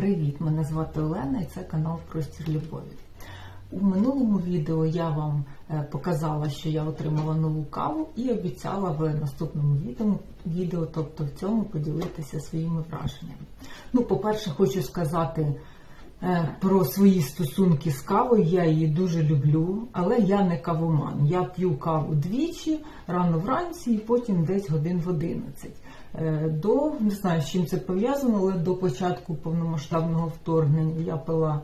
Привіт! Мене звати Олена і це канал Простір Любові. У минулому відео я вам е, показала, що я отримала нову каву і обіцяла в наступному відео, тобто в цьому, поділитися своїми враженнями. Ну, по-перше, хочу сказати е, про свої стосунки з кавою. Я її дуже люблю, але я не кавоман. Я п'ю каву двічі, рано вранці і потім десь годин в 11. Е, До не знаю, з чим це пов'язано, але до початку повномасштабного вторгнення я пила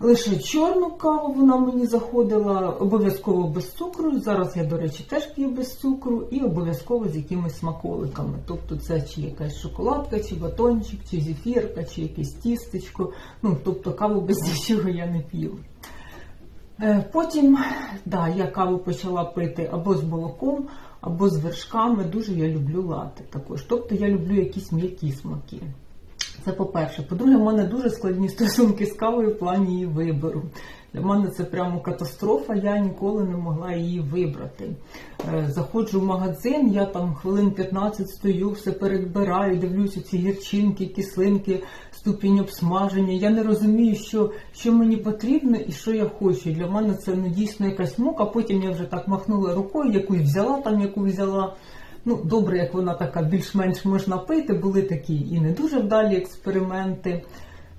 лише чорну каву, вона мені заходила обов'язково без цукру. Зараз я, до речі, теж п'ю без цукру і обов'язково з якимись смаколиками. Тобто це чи якась шоколадка, чи батончик, чи зефірка, чи якесь тістечко. Ну, тобто каву без нічого я не п'ю. Е, Потім, да, я каву почала пити або з молоком, або з вершками. Дуже я люблю лати також. Тобто я люблю якісь м'які смаки. Це по-перше. По-друге, в мене дуже складні стосунки з кавою в плані її вибору. Для мене це прямо катастрофа, я ніколи не могла її вибрати. Е, Заходжу в магазин, я там хвилин 15 стою, все перебираю, дивлюся ці гірчинки, кислинки, ступінь обсмаження. Я не розумію, що, що мені потрібно і що я хочу. Для мене це ну, дійсно якась мука. Потім я вже так махнула рукою, якусь взяла там, яку взяла. Ну, добре, як вона така більш-менш можна пити, були такі і не дуже вдалі експерименти.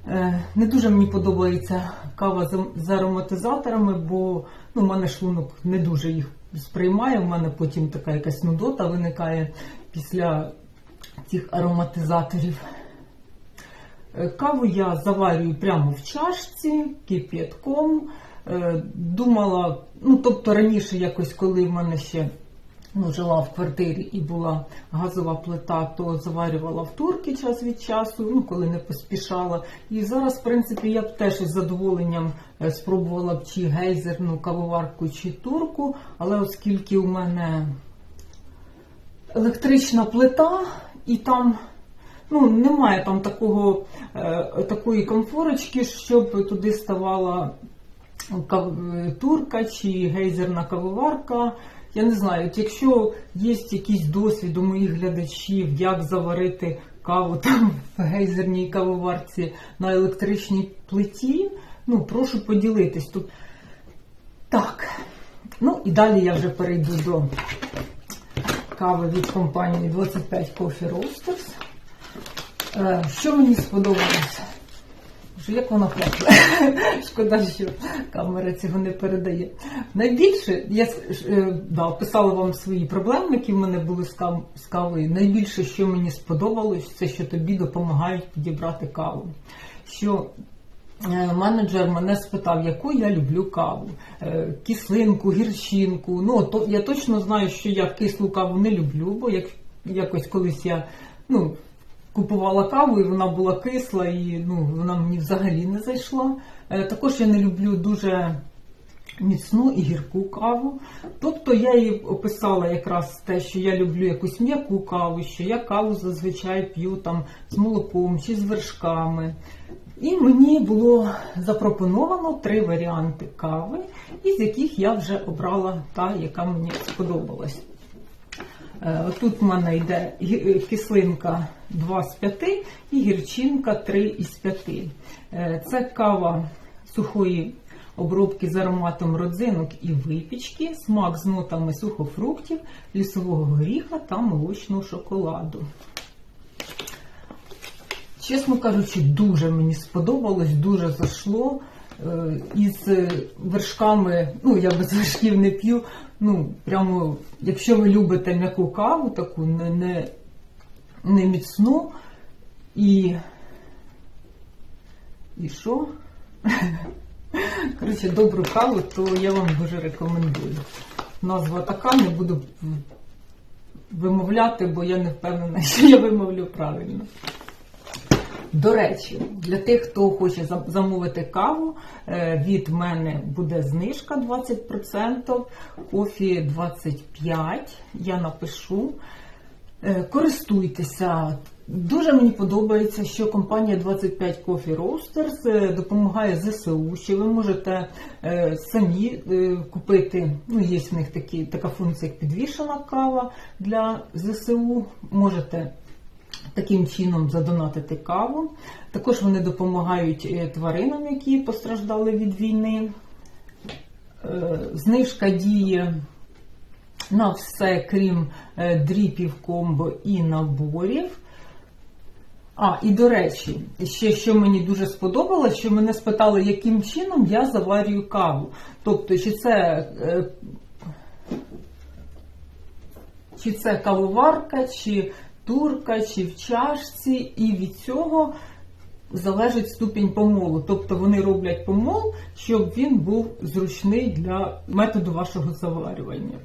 Е, Не дуже мені подобається кава з- ароматизаторами, бо ну, в мене шлунок не дуже їх сприймає. У мене потім така якась нудота виникає після цих ароматизаторів. Е, Каву я заварюю прямо в чашці кип'ятком. Е, Думала, ну тобто раніше якось, коли в мене ще ну, жила в квартирі і була газова плита, то заварювала в турки час від часу, ну коли не поспішала. І зараз, в принципі, я б теж із задоволенням е, спробувала б чи гейзерну кавоварку, чи турку, але оскільки у мене електрична плита, і там ну, немає там такого, е, такої комфорочки, щоб туди ставала турка чи гейзерна кавоварка. Я не знаю, от якщо є якийсь досвід у моїх глядачів, як заварити каву там в гейзерній кавоварці на електричній плиті, ну прошу поділитись тут. Так, ну і далі я вже перейду до кави від компанії 25 Coffee Roasters. Е, Що мені сподобалося? Що як вона пахне? Шкода, що камера цього не передає. Найбільше, я е, да, описала вам свої проблеми, які в мене були з, кавою. Найбільше, що мені сподобалось, це що тобі допомагають підібрати каву. Що е, менеджер мене спитав, яку я люблю каву. Е, Кислинку, гірчинку. Ну, то, я точно знаю, що я кислу каву не люблю, бо як, якось колись я. ну, Купувала каву, і вона була кисла, і ну, вона мені взагалі не зайшла. Е, Також я не люблю дуже міцну і гірку каву. Тобто я їй описала якраз те, що я люблю якусь м'яку каву, що я каву зазвичай п'ю там з молоком чи з вершками. І мені було запропоновано три варіанти кави, із яких я вже обрала та, яка мені сподобалась. Е, Тут в мене йде е, кислинка 2 з 5 і гірчинка 3 із 5. Е, Це кава сухої обробки з ароматом родзинок і випічки, смак з нотами сухофруктів, лісового горіха та молочного шоколаду. Чесно кажучи, дуже мені сподобалось, дуже зайшло. Е, Із е, вершками, ну я без вершків не п'ю. Ну, прямо, якщо ви любите м'яку каву, таку не, не, не міцну і. І що? Коротше, добру каву, то я вам дуже рекомендую. Назва така, не буду вимовляти, бо я не впевнена, що я вимовлю правильно. До речі, для тих, хто хоче замовити каву, е, від мене буде знижка 20%, кофі 25%, я напишу. Е, Користуйтеся. Дуже мені подобається, що компанія 25 Coffee Roasters е, допомагає ЗСУ, що ви можете самі купити. Ну, є в них такі, така функція, як підвішена кава для ЗСУ. Можете таким чином задонатити каву. Також вони допомагають е, тваринам, які постраждали від війни. Е, Знижка діє на все, крім е, дріпів, комбо і наборів. А, і до речі, ще що мені дуже сподобалось, що мене спитали, яким чином я заварюю каву. Тобто, чи це, чи це кавоварка, чи турка, чи в чашці, і від цього залежить ступінь помолу. Тобто вони роблять помол, щоб він був зручний для методу вашого заварювання.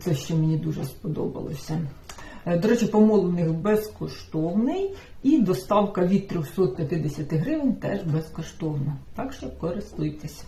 Це ще мені дуже сподобалося. Е, До речі, помол у них безкоштовний і доставка від 350 гривень теж безкоштовна. Так що користуйтесь.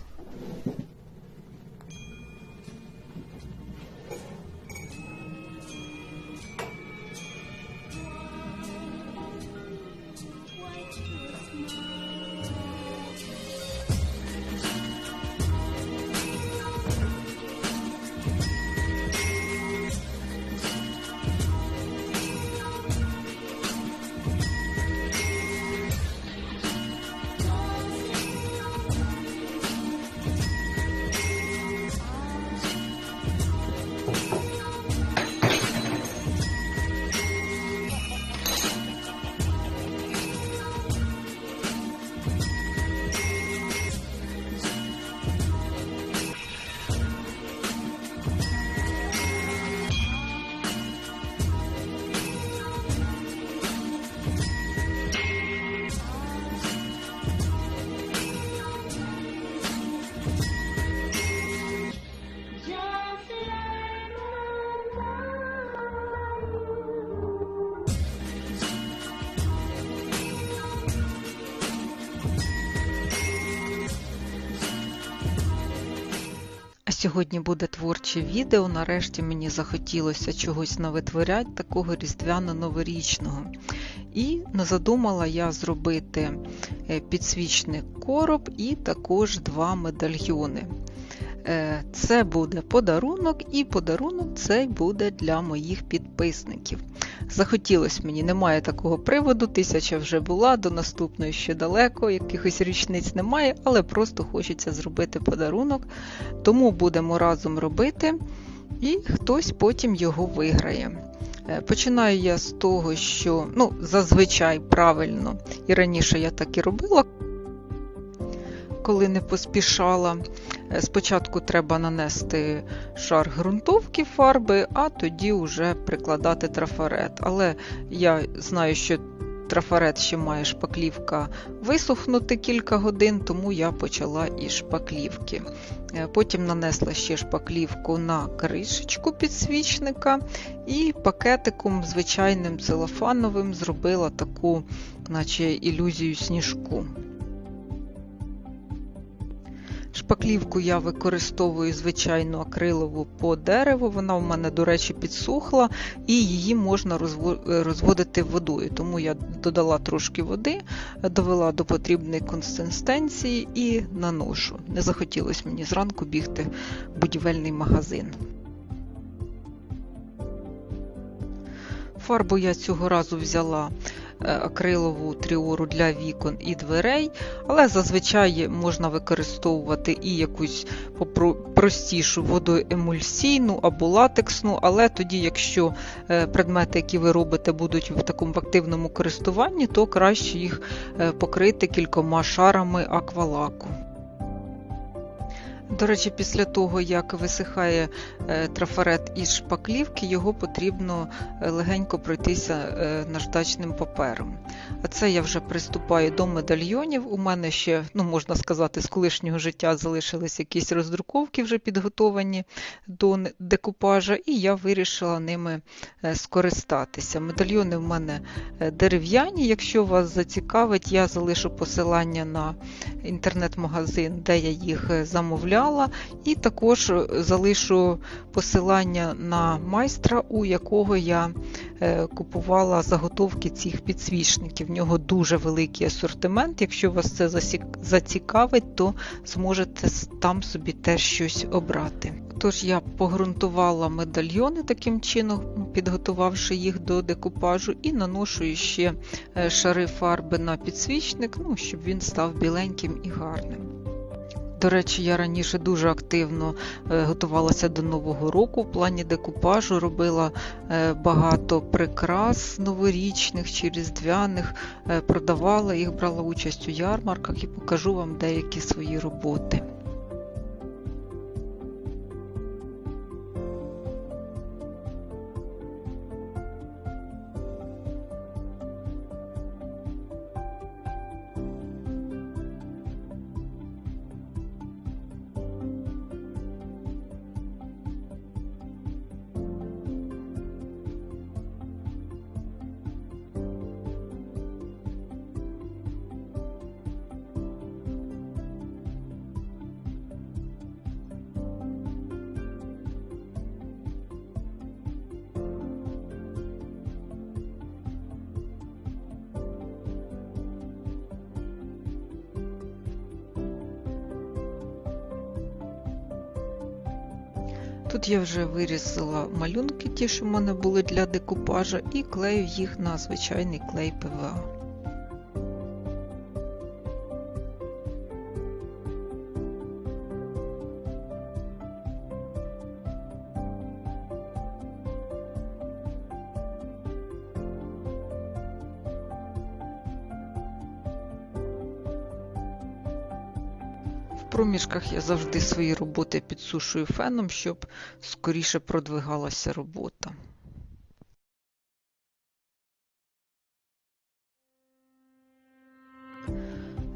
Сьогодні буде творче відео. Нарешті мені захотілося чогось навитворяти, такого різдвяно-новорічного. І задумала я зробити е, підсвічник короб і також два медальйони. Е, Це буде подарунок, і подарунок цей буде для моїх підписників. Захотілося мені, немає такого приводу, тисяча вже була, до наступної ще далеко, якихось річниць немає, але просто хочеться зробити подарунок. Тому будемо разом робити, і хтось потім його виграє. Е, Починаю я з того, що ну, зазвичай правильно, і раніше я так і робила, коли не поспішала. Е, Спочатку треба нанести шар ґрунтовки фарби, а тоді вже прикладати трафарет. Але я знаю, що трафарет ще має шпаклівка висохнути кілька годин, тому я почала із шпаклівки. Е, Потім нанесла ще шпаклівку на кришечку підсвічника і пакетиком звичайним целофановим зробила таку, наче ілюзію сніжку. Шпаклівку я використовую звичайну акрилову по дереву. Вона в мене, до речі, підсохла, і її можна розводити водою. Тому я додала трошки води, довела до потрібної консистенції і наношу. Не захотілося мені зранку бігти в будівельний магазин. Фарбу я цього разу взяла е, акрилову тріору для вікон і дверей, але зазвичай можна використовувати і якусь простішу водоемульсійну або латексну, але тоді, якщо е, предмети, які ви робите, будуть в такому активному користуванні, то краще їх е, покрити кількома шарами аквалаку. До речі, після того, як висихає е, трафарет із шпаклівки, його потрібно е, легенько пройтися е, наждачним папером. А це я вже приступаю до медальйонів. У мене ще, ну можна сказати, з колишнього життя залишились якісь роздруковки вже підготовані до декупажа, і я вирішила ними скористатися. Медальйони в мене дерев'яні. Якщо вас зацікавить, я залишу посилання на інтернет-магазин, де я їх е, замовляла. і також залишу посилання на майстра, у якого я е, купувала заготовки цих підсвічників. В нього дуже великий асортимент. Якщо вас це зацікавить, то зможете там собі теж щось обрати. Тож я погрунтувала медальйони таким чином, підготувавши їх до декупажу, і наношу ще е, шари фарби на підсвічник, ну, щоб він став біленьким і гарним. До речі, я раніше дуже активно е, готувалася до Нового року в плані декупажу, робила е, багато прикрас новорічних чи різдвяних, е, продавала їх, брала участь у ярмарках і покажу вам деякі свої роботи. Тут я вже вирізала малюнки, ті, що в мене були для декупажа, і клею їх на звичайний клей ПВА. Проміжках я завжди свої роботи підсушую феном, щоб скоріше продвигалася робота.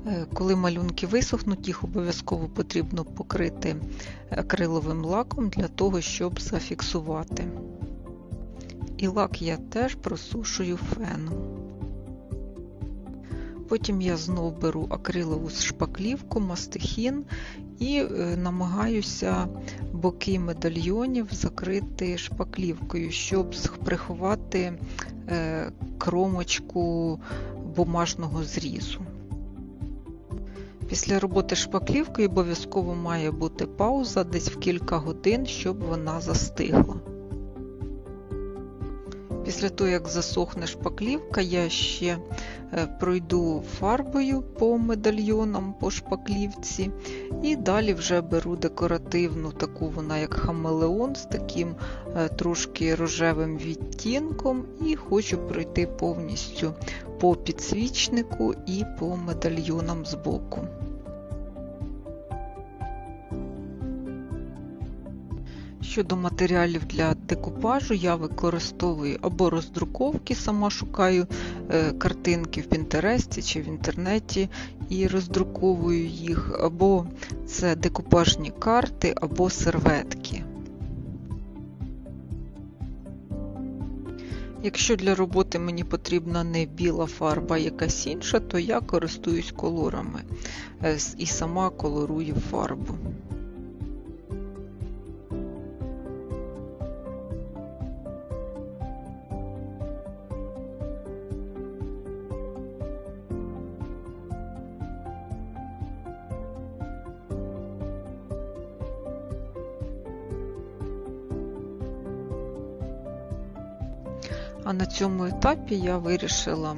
Е, Коли малюнки висохнуть, їх обов'язково потрібно покрити акриловим лаком для того, щоб зафіксувати. І лак я теж просушую феном. Потім я знов беру акрилову шпаклівку, мастихін і е, намагаюся боки медальйонів закрити шпаклівкою, щоб приховати е, кромочку бумажного зрізу. Після роботи шпаклівкою обов'язково має бути пауза десь в кілька годин, щоб вона застигла. Після того, як засохне шпаклівка, я ще пройду фарбою по медальйонам, по шпаклівці, і далі вже беру декоративну, таку вона як хамелеон з таким трошки рожевим відтінком, і хочу пройти повністю по підсвічнику і по медальйонам збоку. Щодо матеріалів для декупажу, я використовую або роздруковки, сама шукаю картинки в Пінтересті чи в інтернеті і роздруковую їх, або це декупажні карти, або серветки. Якщо для роботи мені потрібна не біла фарба, а якась інша, то я користуюсь колорами і сама колорую фарбу. А на цьому етапі я вирішила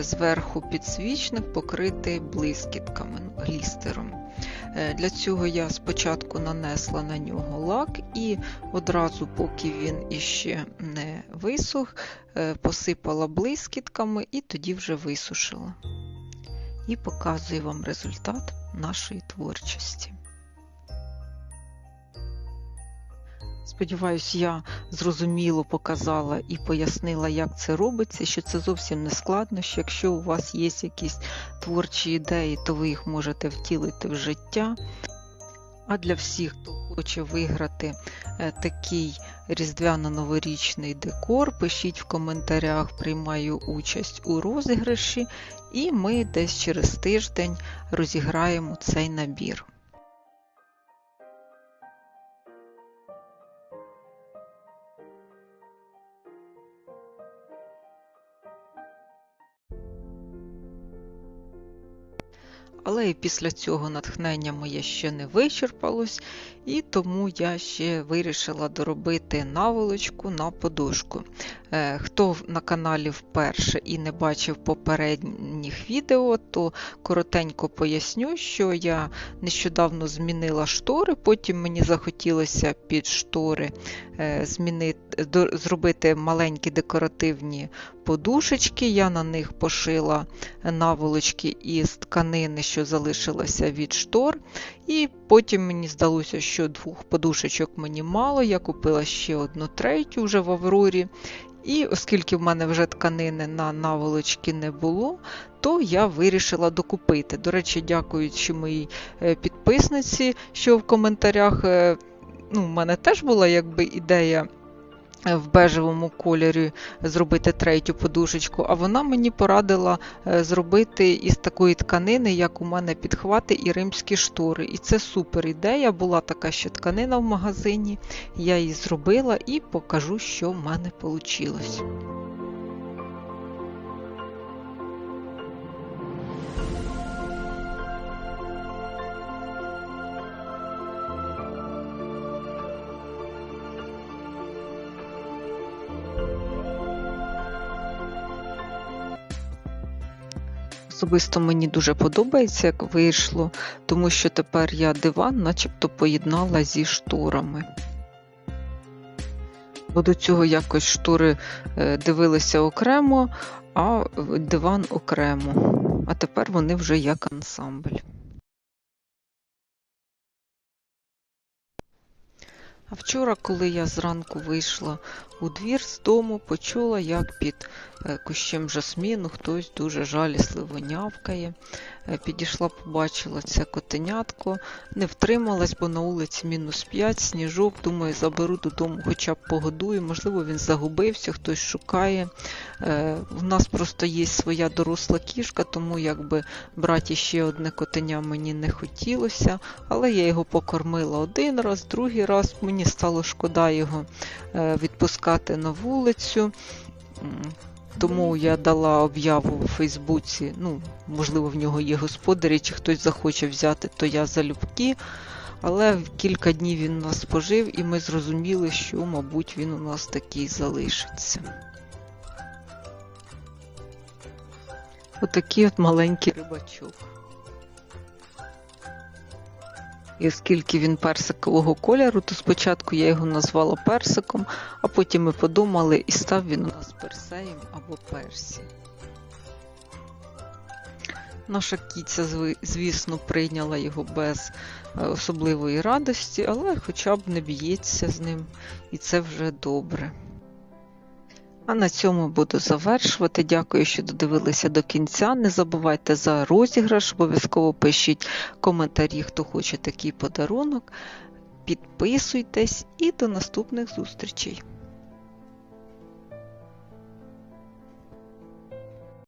зверху підсвічник покрити блискітками глістером. Для цього я спочатку нанесла на нього лак і одразу, поки він іще не висох, посипала блискітками і тоді вже висушила. І показую вам результат нашої творчості. Сподіваюсь, я зрозуміло показала і пояснила, як це робиться, що це зовсім не складно, що якщо у вас є якісь творчі ідеї, то ви їх можете втілити в життя. А для всіх, хто хоче виграти такий різдвяно-новорічний декор, пишіть в коментарях, приймаю участь у розіграші, і ми десь через тиждень розіграємо цей набір. Але після цього натхнення моє ще не вичерпалось, і тому я ще вирішила доробити наволочку на подушку. Е, Хто на каналі вперше і не бачив попередніх відео, то коротенько поясню, що я нещодавно змінила штори, потім мені захотілося під штори е, змінити, зробити маленькі декоративні подушечки. Я на них пошила наволочки із тканини, що залишилося від штор. І потім мені здалося, що двох подушечок мені мало. Я купила ще одну третю вже в Аврорі. І оскільки в мене вже тканини на наволочки не було, то я вирішила докупити. До речі, дякуючи моїй е, підписниці, що в коментарях е, ну, в мене теж була якби ідея в бежевому кольорі зробити третю подушечку, а вона мені порадила е, зробити із такої тканини, як у мене підхвати і римські штори. І це супер ідея. Була така ще тканина в магазині. Я її зробила і покажу, що в мене вийшло. Особисто мені дуже подобається, як вийшло, тому що тепер я диван начебто поєднала зі шторами. Бо до цього якось штори е, дивилися окремо, а диван окремо. А тепер вони вже як ансамбль. А вчора, коли я зранку вийшла у двір з дому, почула, як під кущем жасміну хтось дуже жалісливо нявкає. Е, Підійшла, побачила це котенятко, не втрималась, бо на вулиці мінус 5, сніжок. Думаю, заберу додому, хоча б погодую. Можливо, він загубився, хтось шукає. Е, У нас просто є своя доросла кішка, тому якби брати ще одне котеня мені не хотілося. Але я його покормила один раз, другий раз. Мені стало шкода його е, відпускати на вулицю. Тому я дала об'яву у Фейсбуці. Ну, можливо, в нього є господарі, чи хтось захоче взяти, то я залюбки. Але в кілька днів він нас пожив, і ми зрозуміли, що, мабуть, він у нас такий залишиться. Отакий от маленький рибачок. І оскільки він персикового кольору, то спочатку я його назвала персиком, а потім ми подумали, і став він у нас персеєм або персі. Наша кіця, звісно, прийняла його без е, особливої радості, але хоча б не б'ється з ним, і це вже добре. А на цьому буду завершувати. Дякую, що додивилися до кінця. Не забувайте за розіграш, обов'язково пишіть коментарі, хто хоче такий подарунок. Підписуйтесь і до наступних зустрічей!